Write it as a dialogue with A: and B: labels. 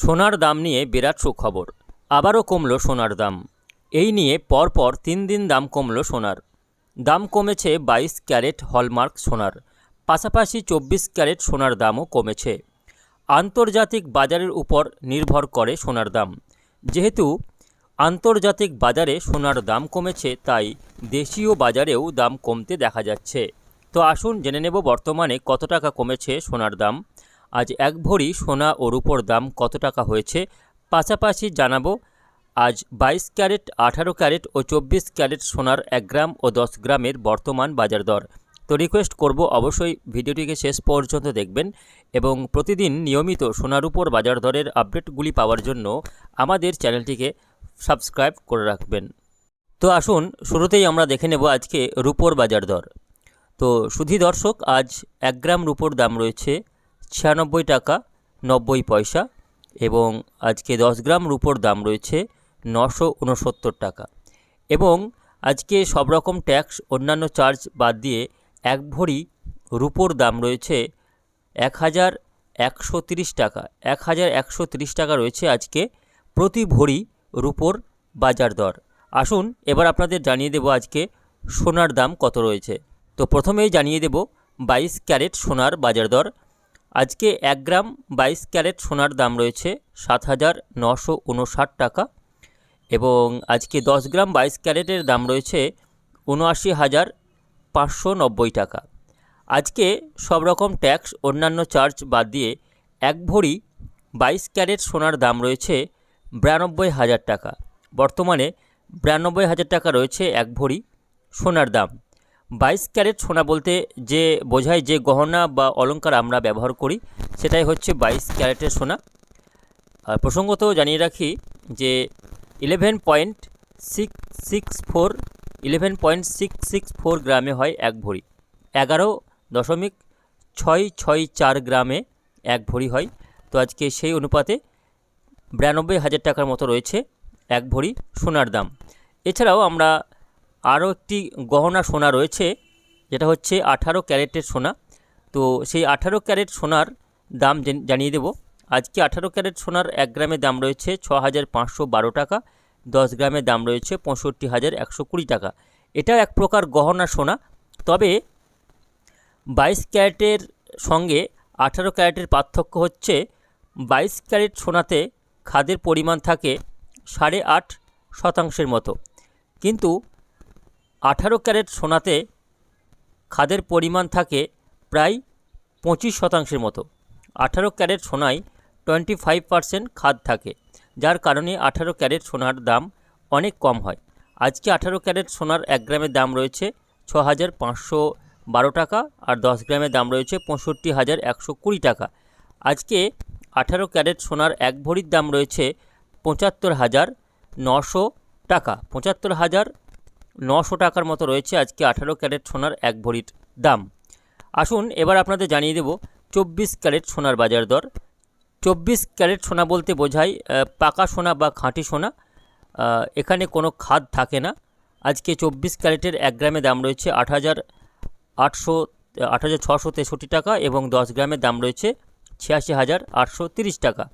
A: সোনার দাম নিয়ে বিরাট সুখবর। আবারও কমল সোনার দাম। এই নিয়ে পরপর তিন দিন দাম কমল সোনার। দাম কমেছে বাইশ ক্যারেট হলমার্ক সোনার। পাশাপাশি চব্বিশ ক্যারেট সোনার দামও কমেছে। আন্তর্জাতিক বাজারের উপর নির্ভর করে সোনার দাম। যেহেতু আন্তর্জাতিক বাজারে সোনার দাম কমেছে, তাই দেশীয় বাজারেও দাম কমতে দেখা যাচ্ছে। তো আসুন জেনে নেব বর্তমানে কত টাকা কমেছে সোনার দাম। আজ এক ভরি সোনা ও রূপোর দাম কত টাকা হয়েছে পাশাপাশি জানাব, আজ বাইশ ক্যারেট, আঠারো ক্যারেট ও চব্বিশ ক্যারেট সোনার এক গ্রাম ও দশ গ্রামের বর্তমান বাজার দর। তো রিকোয়েস্ট করব অবশ্যই ভিডিওটিকে শেষ পর্যন্ত দেখবেন এবং প্রতিদিন নিয়মিত সোনার উপর বাজার দরের আপডেটগুলি পাওয়ার জন্য আমাদের চ্যানেলটিকে সাবস্ক্রাইব করে রাখবেন। তো আসুন, শুরুতেই আমরা দেখে নেব আজকে রূপোর বাজার দর। তো সুধী দর্শক, আজ এক গ্রাম রূপোর দাম রয়েছে ছিয়ানব্বই টাকা, নব্বই পয়সা এবং আজকে দশ গ্রাম রূপোর দাম রয়েছে নশো উনসত্তর টাকা। এবং আজকে সব রকম ট্যাক্স, অন্যান্য চার্জ বাদ দিয়ে এক ভরি রূপোর দাম রয়েছে এক হাজার একশো তিরিশ টাকা। এক হাজার একশো তিরিশ টাকা রয়েছে আজকে প্রতি ভরি রূপোর বাজার দর। আসুন এবার আপনাদের জানিয়ে দেব আজকে সোনার দাম কত রয়েছে। তো প্রথমেই জানিয়ে দেব বাইশ ক্যারেট সোনার বাজার দর। আজকে এক গ্রাম বাইশ ক্যারেট সোনার দাম রয়েছে সাত হাজার নশো উনষাট টাকা এবং আজকে দশ গ্রাম বাইশ ক্যারেটের দাম রয়েছে উনআশি হাজার পাঁচশো নব্বই টাকা। আজকে সব রকম ট্যাক্স, অন্যান্য চার্জ বাদ দিয়ে এক ভরি বাইশ ক্যারেট সোনার দাম রয়েছে বিরানব্বই হাজার টাকা। বর্তমানে বিরানব্বই হাজার টাকা রয়েছে এক ভরি সোনার দাম। বাইশ ক্যারেট সোনা বলতে যে বোঝায় যে গহনা বা অলংকার আমরা ব্যবহার করি, সেটাই হচ্ছে বাইশ ক্যারেটের সোনা। আর প্রসঙ্গত জানিয়ে রাখি যে eleven point six six four eleven point six six four গ্রামে হয় এক ভরি। এগারো দশমিক ছয় ছয় চার গ্রামে এক ভরি হয়। তো আজকে সেই অনুপাতে বিরানব্বই হাজার টাকার মতো রয়েছে এক ভরি সোনার দাম। এছাড়াও আমরা আরও একটি গহনা সোনা রয়েছে, যেটা হচ্ছে আঠারো ক্যারেটের সোনা। তো সেই আঠারো ক্যারেট সোনার দাম জানিয়ে দেব। আজকে আঠারো ক্যারেট সোনার এক গ্রামের দাম রয়েছে ছ হাজার পাঁচশো বারো টাকা, দশ গ্রামের দাম রয়েছে পঁয়ষট্টি হাজার একশো কুড়ি টাকা। এটা এক প্রকার গহনা সোনা। তবে বাইশ ক্যারেটের সঙ্গে আঠারো ক্যারেটের পার্থক্য হচ্ছে, বাইশ ক্যারেট সোনাতে খাদের পরিমাণ থাকে সাড়ে আট শতাংশের মতো। কিন্তু আঠারো ক্যারেট সোনাতে খাদের পরিমাণ থাকে প্রায় পঁচিশ শতাংশের মতো। আঠারো ক্যারেট সোনায় টোয়েন্টি ফাইভ পারসেন্ট খাদ থাকে, যার কারণে আঠারো ক্যারেট সোনার দাম অনেক কম হয়। আজকে আঠারো ক্যারেট সোনার এক গ্রামের দাম রয়েছে ছ হাজার পাঁচশো বারো টাকা আর দশ গ্রামের দাম রয়েছে পঁয়ষট্টি হাজার একশো কুড়ি টাকা। আজকে আঠারো ক্যারেট সোনার এক ভরির দাম রয়েছে পঁচাত্তর হাজার নশো টাকা, পঁচাত্তর হাজার নশো টাকার মতো রয়েছে আজকে আঠারো ক্যারেট সোনার এক ভরির দাম। আসুন, এবার আপনাদের জানিয়ে দেব চব্বিশ ক্যারেট সোনার বাজার দর। চব্বিশ ক্যারেট সোনা বলতে বোঝায় পাকা সোনা বা খাঁটি সোনা। এখানে কোনো খাদ থাকে না। আজকে চব্বিশ ক্যারেটের এক গ্রামে দাম রয়েছে আট হাজার আটশো, আট হাজার ছশো তেষট্টি টাকা এবং দশ গ্রামের দাম রয়েছে ছিয়াশি হাজার আটশো তিরিশ টাকা।